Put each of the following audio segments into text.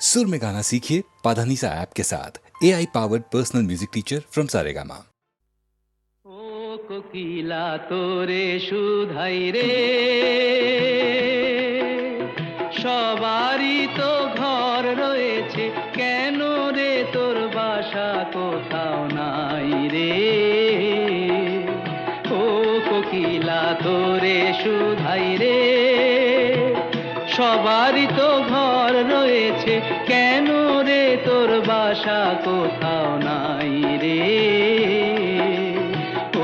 सुर में गाना सीखिए पाधानीसा ऐप के साथ A I powered personal music teacher from Saregama ও কোকিলা তোরে সুধাই রে সবারই তো ঘর রয়েছে কেন রে তোর বাসা কোথাও নাই রে ও কোকিলা তোরে সুধাই রে সবারই তো বাসা কোথাও নাই রে।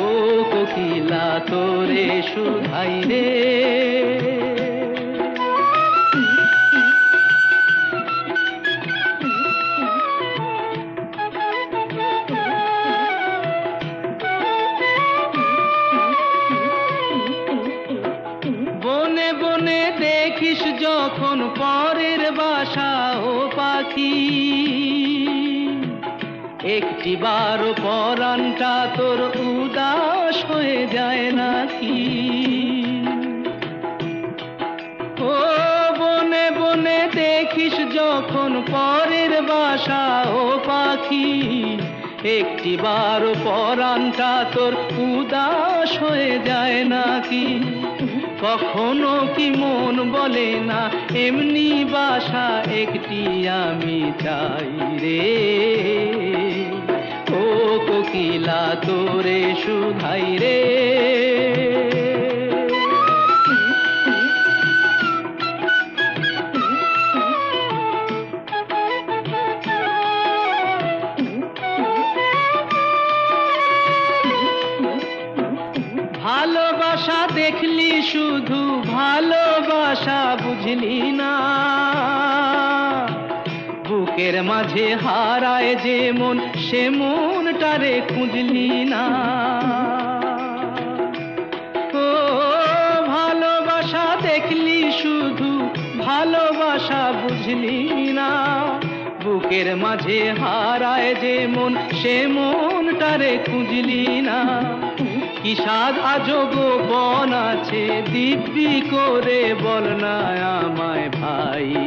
ও কোকিলা, তোরে সুধাই রে। বনে বনে দেখিস যখন পরের বাসা ও পাখি। একটি বার পরানটা তোর উদাস হয়ে যায় নাকি? ও বনে বনে দেখিস যখন পরের বাসা ও পাখি একটি বার পরানটা তোর উদাস হয়ে যায় নাকি? কখনো কি মন বলে না, এমনি বাসা একটি আমি চাই রে কোকিলা, তোরে সুধাই রে। ভালোবাসা দেখলি শুধু, ভালোবাসা বুঝলি না। বুকের মাঝে হারায় যে মন, সে মনটারে খুঁজলি না। ও, ভালোবাসা দেখলি শুধু, ভালোবাসা বুঝলি না। বুকের মাঝে হারায় যে মন, সে মনটারে খুঁজলি না। কি সাদ আজব বন আছে, দিব্যি করে বল না আমায় ভাই।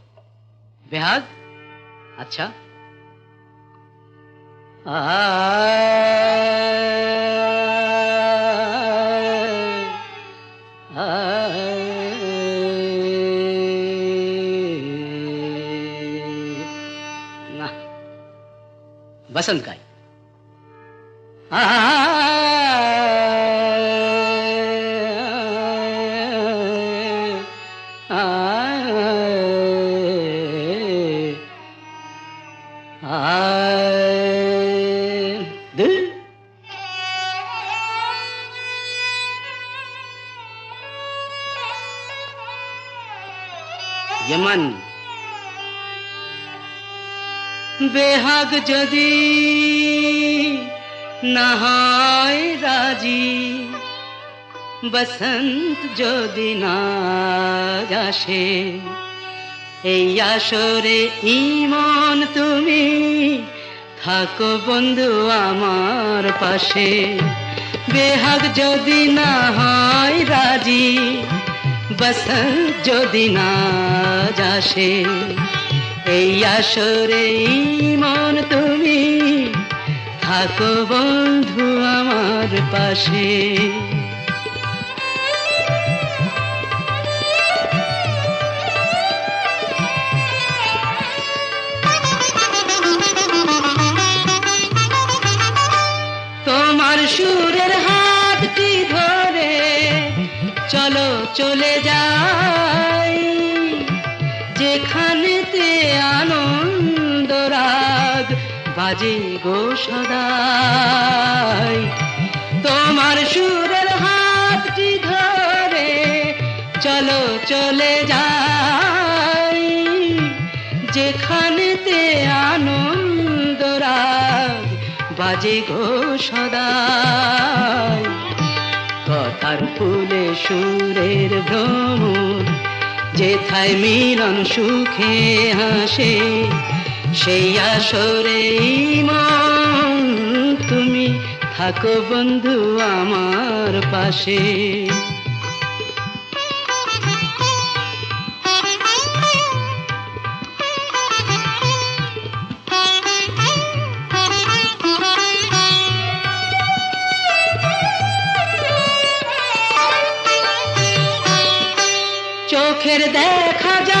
বেহাগ আচ্ছা না বসন্ত গাই সমান বেহাগ যদি না হয় রাজি, বসন্ত যদি না আসে এই আসরে ইমন তুমি থাকো বন্ধু আমার পাশে। বেহাগ যদি না হয় রাজি বসন্ত যদি না আসে এই আসরে মন তুমি থাকো বন্ধু আমার পাশে। তোমার সুরের বাজে গো সদাই। তোমার সুরের হাতটি ধরে চলো, চলে যাই। যেখানেতে আনন্দ রাগ বাজে গো সদাই। কথার ফুলে সুরের ভ্রম যেথায় মিলন সুখে হাসে সেই আসরে তুমি থাকো বন্ধু আমার পাশে। চোখের দেখা যাক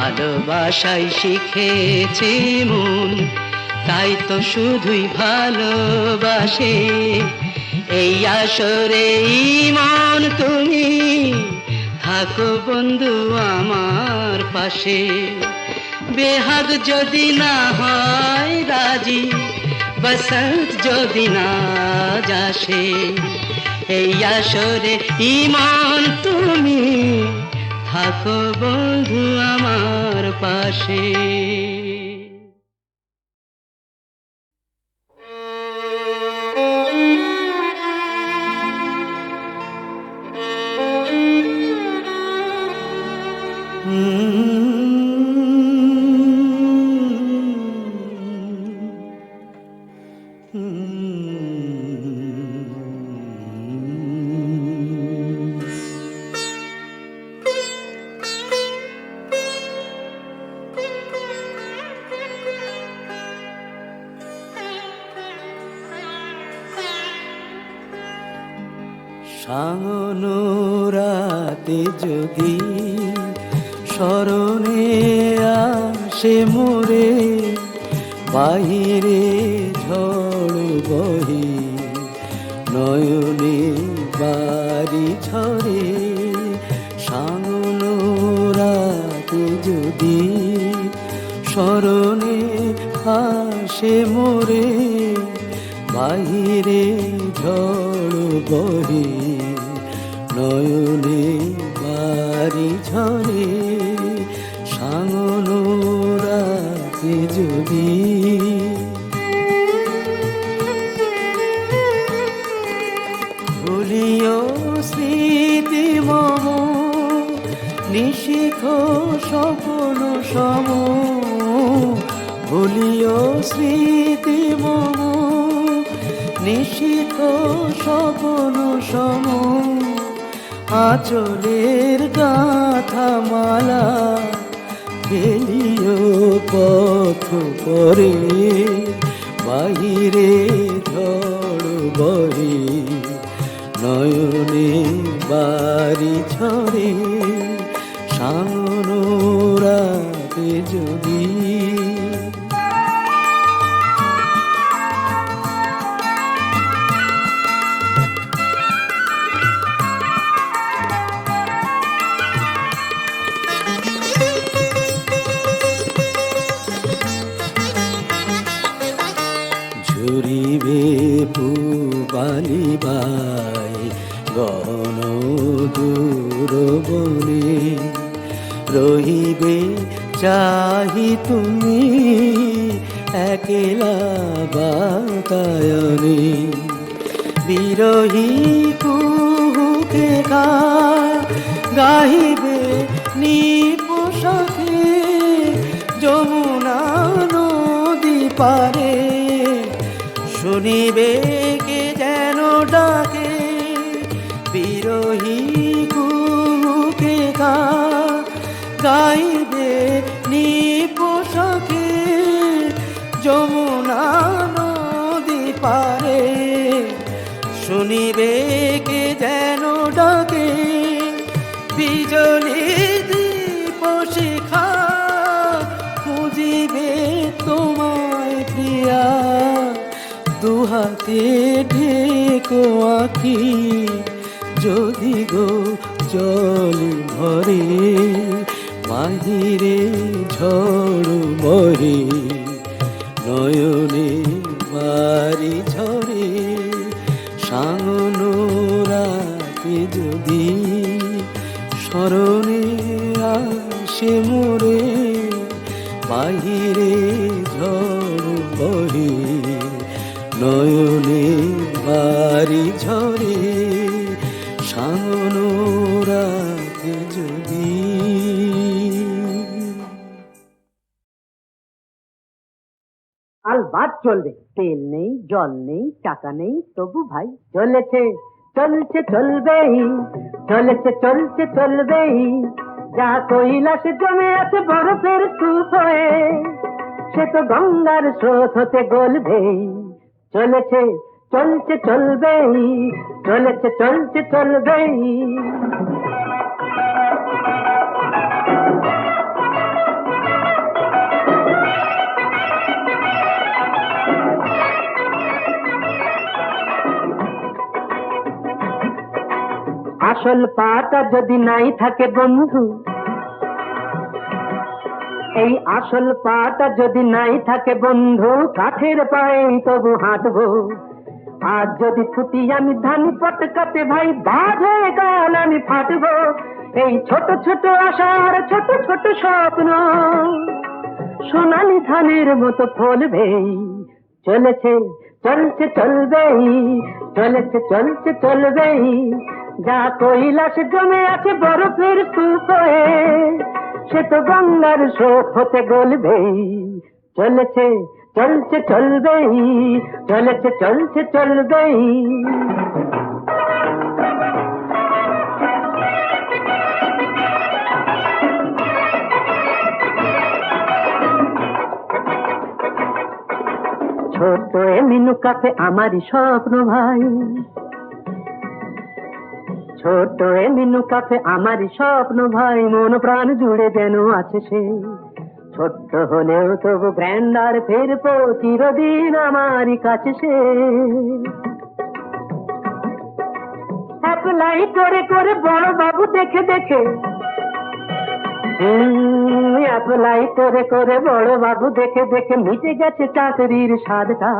ভালোবাসাই শিখেছে মন, তাই তো শুধুই ভালোবাসে। এই আসরে মন তুমি, থাকো বন্ধু আমার পাশে। বেহাগ যদি না হয় রাজি, বসন্ত যদি না যাসে। এই আসরে ইমান তুমি থাকো বন্ধু আমার পাশে। সাঙনো বাহিরে ঝড় বহে, নয়নে বাড়ি ঝরে, সাঙনো রাতে যদি ভুলিও স্মৃতি মম নিশিখ স্বপন সম, ভুলিও স্মৃতি মম নিশিখ স্বপন সম। আচলের গাথা মালা ফেলিও পথ পরে। বাহিরে ঝড় বহে নয়নে বাড়ি ছড়ে। সামনো রাতে যদি শুনিবে কে যেন ডাকে? বিরহী ঢেকো আঁকি যদি গো জল ভরে, বাহিরে ঝড় মরে, নয়নে বাড়ি ঝরে রাতে যদি, স্মরণে আসে মোরে, বাহিরে ঝড় বহে। নয়নে বাড়ি ঝরে আল বাদ চলবে, তেল নেই, জল নেই, টাকা নেই, তবু ভাই চলেছে, চলছে, চলবেই, চলেছে, চলছে, চলবেই। যা কৈলাস জমে আছে বরফের স্তূপ হয়ে, সে তো গঙ্গার স্রোত হতে গলবেই। চলেছে চলছে চলবেই চলেছে চলছে চলবেই। আসল পাটা যদি নাই থাকে বন্ধু এই আসল পাটা যদি নাই থাকে বন্ধু, কাঠের পায়ে তবু হাঁটবো। আর যদি ছুটি আমি ধান পটকাতে ভাই, বাজ গান আমি ফাটবো। এই ছোট ছোট আশার ছোট ছোট স্বপ্ন, সোনালি ধানের মতো ফলবেই চলেছে, চলছে, চলবেই, চলেছে, চলছে, চলবেই। যা কৈলাস জমে আছে বরফের স্তূপ হয়ে সে তো গঙ্গার স্রোত হতে গলবেই চলেছে, চলছে, চলবেই, চলেছে, চলছে, চলবেই। ছোট এ মিনু কাছে আমারই স্বপ্ন ভাই। ছোট এ মিনু কাছে আমারই স্বপ্ন ভাই মন প্রাণ জুড়ে যেন আছে সে। ছোট্ট হলেও তবু গ্র্যান্ডার ফেরবো চিরদিন আমারই কাছে সে। অ্যাপ্লাই করে করে বড় বাবু দেখে দেখে। অ্যাপ্লাই করে করে বড় বাবু দেখে দেখে মিটে গেছে চাকরির স্বাদটা।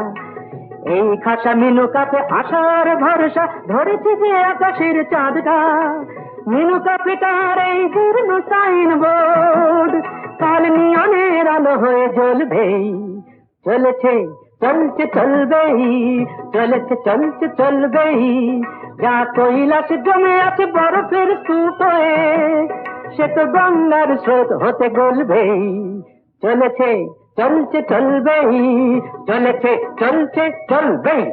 এই খাসা মিনু কাপে আসার ভরসা ধরেছে যে আকাশের চাঁদটা। মিনু কাপে তার এই জীর্ণ সাইন বোর্ড কাল নিয়নের আলো হয়ে জ্বলবেই চলেছে, চলছে, চলবেই, চলেছে, চলছে, চলবেই। যা কৈলাস জমে আছে বরফের স্তূপ, সে তো গঙ্গার স্রোত হতে গলবেই। চলেছে চলছে চলবেই চলেছে চলছে চলবেই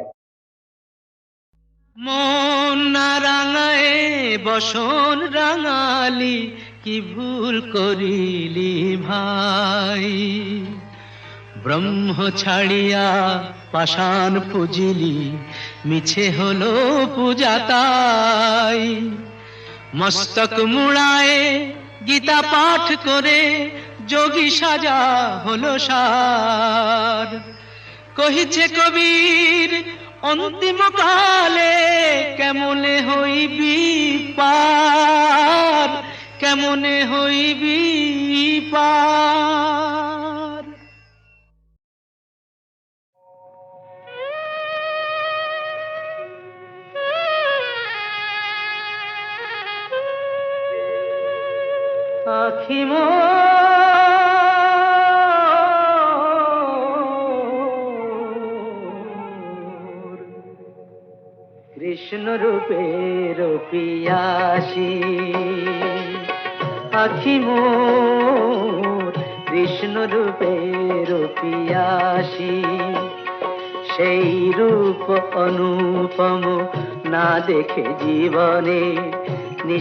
মন না রাঙায়, বসন রাঙালি, কি ভুল করিলি ভাই? ব্রহ্ম ছাড়িয়া পাষাণ পুজিলি, মিছে হলো পূজা তাই। মস্তক মুড়ায় গীতা পাঠ করে যোগী সাজা হলো সার। কহিছে কবির অন্তিম কালে কেমনে হইবি পার? কেমনে হইবি পার?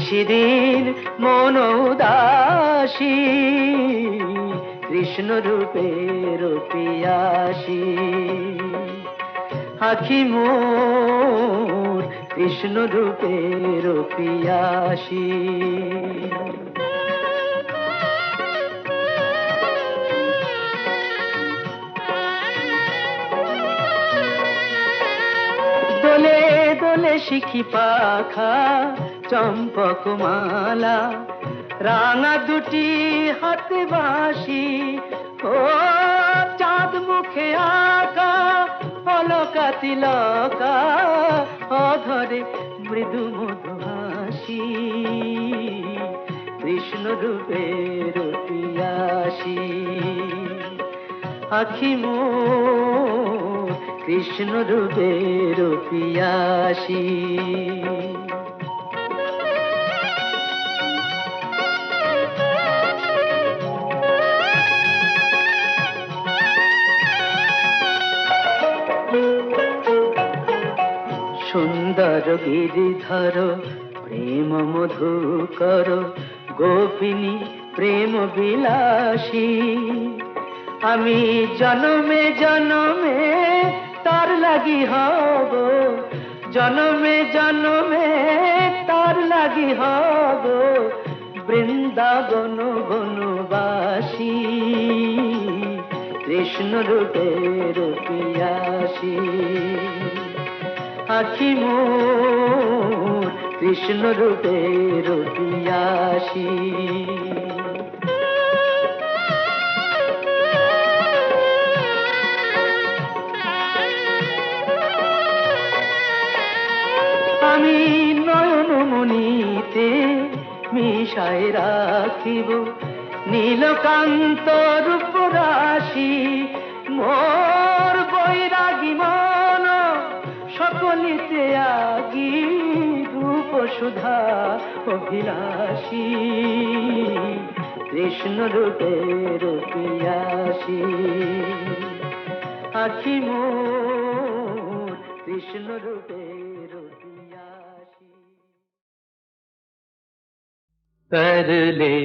নিশিদিন মন উদাসী কৃষ্ণ রূপের পিয়াসী আখি মোর কৃষ্ণ রূপের পিয়াসী শিখি পাখা চম্পক মালা রাঙা দুটি হাতে বাসি ও চাঁদ মুখে আঁকা, অলকা তিলকা। অধরে মৃদু মধু হাসি। কৃষ্ণ রূপের পিয়াসী আখি মোর, কৃষ্ণ রূপের পিয়াসী গিরিধর প্রেম মধুকর গোপিনী প্রেম বিলাসী। আমি জনমে জনমে তার লাগি হব, জনমে জনমে তার লাগি হব, বৃন্দাবন বনবাসী, কৃষ্ণ রূপের পিয়াসী। আখি মোর, কৃষ্ণ রূপের পিয়াসী আমি নয়ন মনিতে মিশাই রাখিব, নীলকান্ত রূপ রাশি মোর বৈরাগী মন সকলিতে আগি রূপ সুধা অভিলাষী কৃষ্ণ রূপের পিয়াসী আখি মোর কৃষ্ণ রূপের পিয়াসী कर ले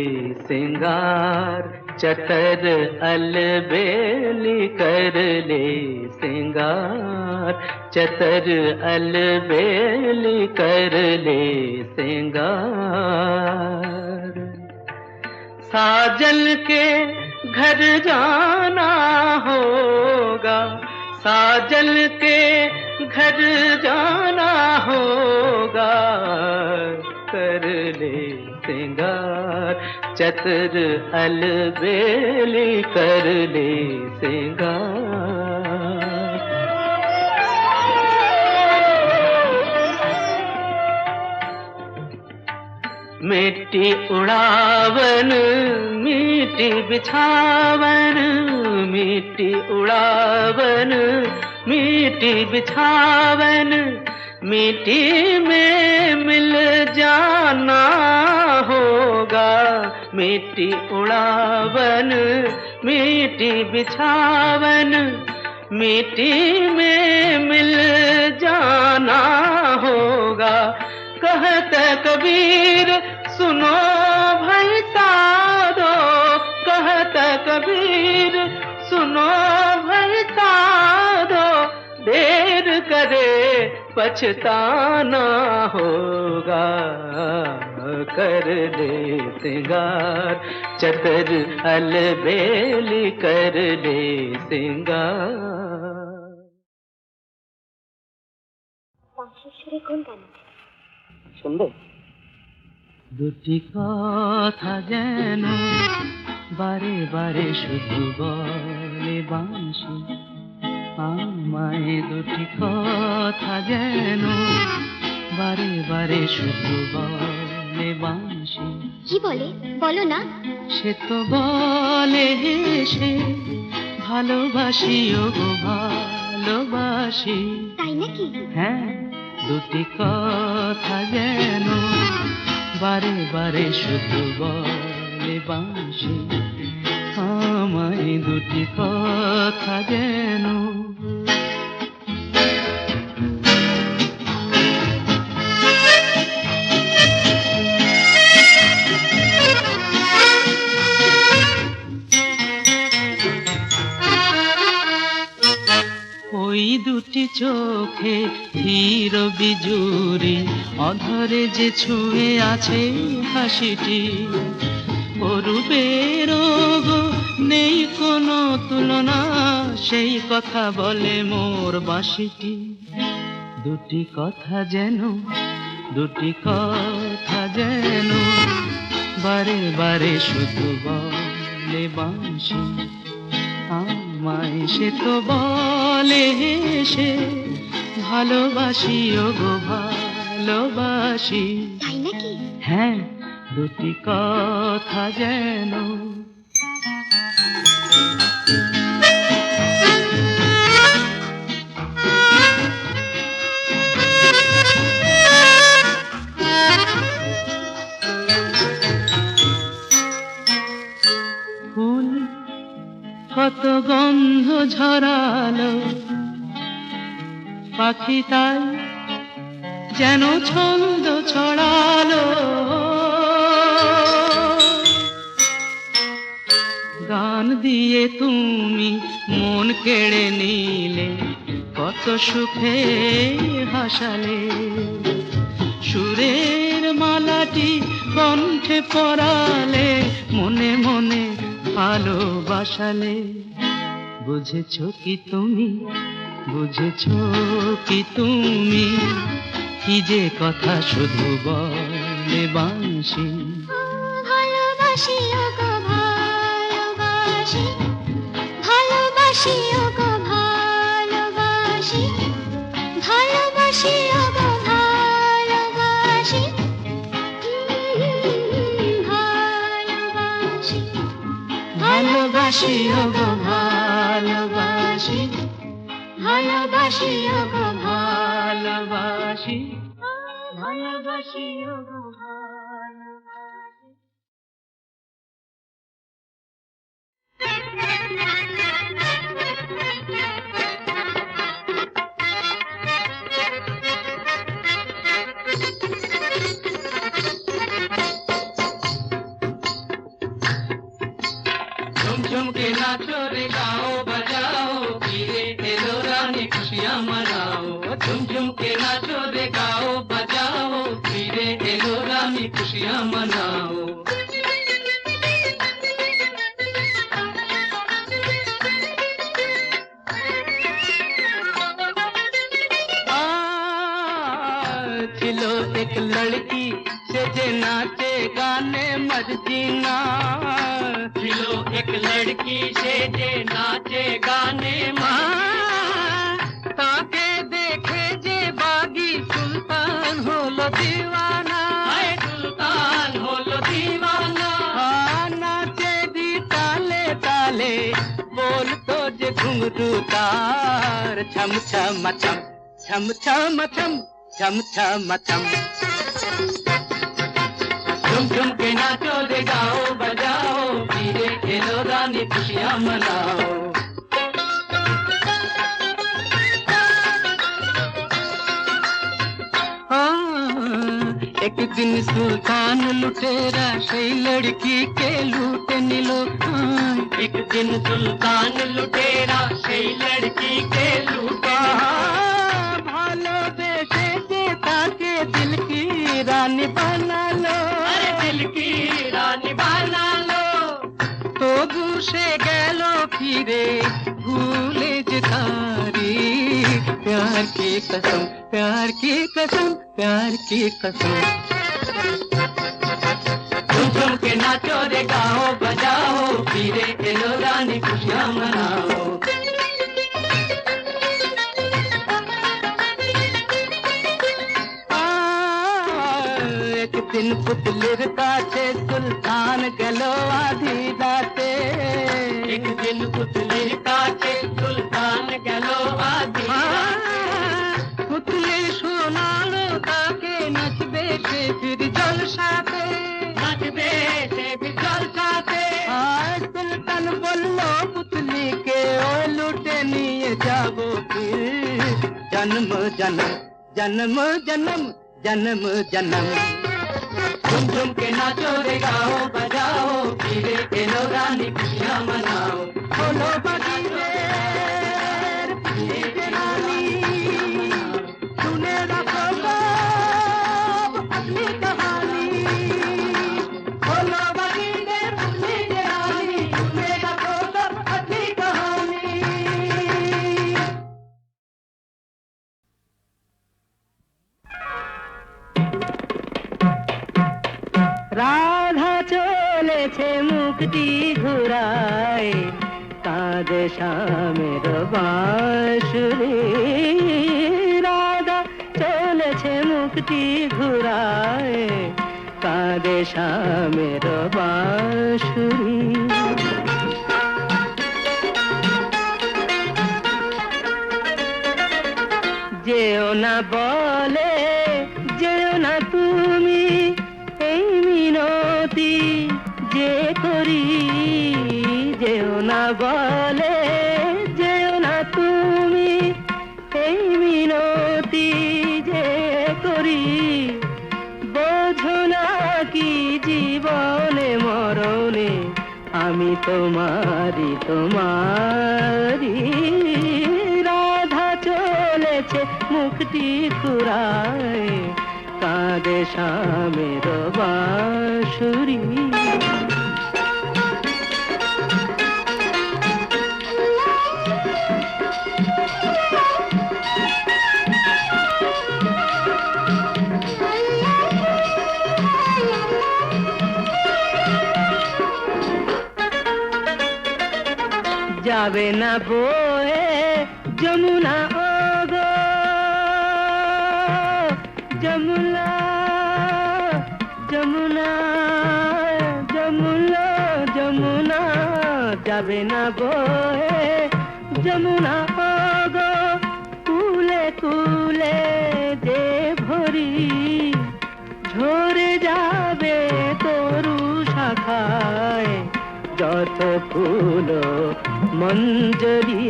सिंगार चतर अलबेली कर ले सिंगार। चतर अलबेली कर ले सिंगार। साजन के घर जाना होगा, साजन के घर जाना होगा, कर ले सिंगार। चतर अलबेली कर ले सिंगार मिट्टी उड़ावन मिट्टी बिछावन मिट्टी उड़ावन मिट्टी बिछावन मिट्टी में मिल जाना होगा। मिट्टी उड़ावन, मिट्टी बिछावन, मिट्टी में मिल जाना होगा। कहत कबीर सुनो भाई साधो कहत कबीर सुनो पछताना होगा कर ले सिंगार चतर अलबेली कर ले सिंगार পঞ্চেশ্বরী কোন গান শুনবে দুটি কথা যেন বারে বারে শুধু বলে বাঁশি আমায় দুটি কথা যেন বারে বারে শুধু বলে বাঁশি। কি বলে? বলো না। সে তো বলে হেসে ভালোবাসি ও গো ভালোবাসি। তাই নাকি? হ্যাঁ দুটি কথা যেন বারে বারে শুধু বলে বাঁশি। আমায় দুটি কথা যেন। ওই দুটি চোখে ধীর বিজুরি অধরে যে ছুঁয়ে আছে হাসিটি। অরূপের গো নেই কোনো তুলনা। সেই কথা বলে মোর বাঁশিটি দুটি কথা যেন দুটি কথা যেন বারে বারে শুধু বলে বাঁশি। আমায় সে তো বলে হেসে ভালোবাসি ও গো ভালোবাসি। হ্যাঁ দুটি কথা যেন। ফুল কত গন্ধ ঝরালো পাখি তাই যেন ছন্দ ছড়ালো। তুমি মন কেড়ে নিলে, কত সুখে হাসালে সুরের মালাটি কণ্ঠে পরালে, মনে মনে ভালোবাসালে। বুঝেছ কি তুমি? বুঝেছ কি তুমি? কি যে কথা শুধু বলে বাঁশি। ভালোবাসি ভালোবাসি। ভালোবাসি। ওগো ভালোবাসি। ভালোবাসি। ভালোবাসি। ভালোবাসি। झुमझुम नाचो रे गाओ। নাচে গানে মর্জিনা ছিল এক লড়কি সে যে নাচে গানে মা তাকে দেখে যে বাগি সুলতান হলো দিওয়ানা সুলতান হলো দিওয়ানা নাচে দি তালে তালে বলতো যে ঘুঙরু তার ছম ছম ছম ছম ছম ছম ছম ছম ছম झुम झुम के नाचो, दे गाओ, बजाओ, पीरे खेलो, रानी खुशियाँ मनाओ। हाँ, एक दिन सुल्तान लुटेरा, सही लड़की के लूटने लो हाँ, एक दिन सुल्तान लुटेरा, सही लड़की के रे भूले जतारी प्यार की कसम, प्यार की कसम, प्यार की कसम। तुम के नाचो रे, गाओ, बजाओ, पीरे के लो रानी खुशियाँ मनाओ। एक दिन पुतलिर का सुल्तान गलो आधी। পুতলির কাছে সুলতান গেল আধি পুতলি শোনালো তাকে নাচবে সে ফির জলসাতে নাচবে সে ফির জলসাতে আর সুলতান বলল পুতলিকে ও লুটে নিয়ে যাবো ফির জন্ম জন্ম जन्म जन्म जन्म जन्म झुम झुम के नाचो रे गाओ मनाओ মুখটি ঘুরায়, কাঁদে শ্যামের বাঁশুরি রাধা চলেছে মুখটি ঘুরায়, কাঁদে শ্যামের বাঁশুরি যেও না বলে তোমারি তোমারি। রাধা চলেছে মুক্তি ঘুরায় কাঁদে স্বামীর বাঁশুরি। যাবে না বয়ে যমুনা ওগো যমুনা যমুনা যমুনা যমুনা যাবে না বয়ে মঞ্জরি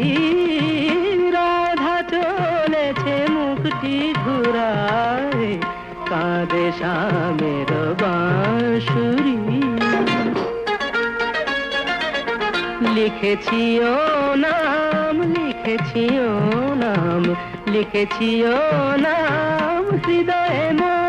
রাধা চলেছে মুখটি ঘুরায় কাঁদে শ্যামের বাঁশুরি। লিখেছি ও নাম লিখেছি ও নাম লিখেছি ও নাম, হৃদয়ে মম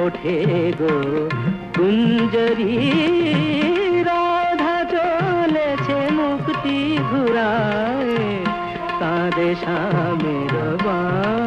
ওঠে গো। কুঞ্জরি রাধা চলেছে মুক্তি ঘুরায়। তাদের স্বামীর বা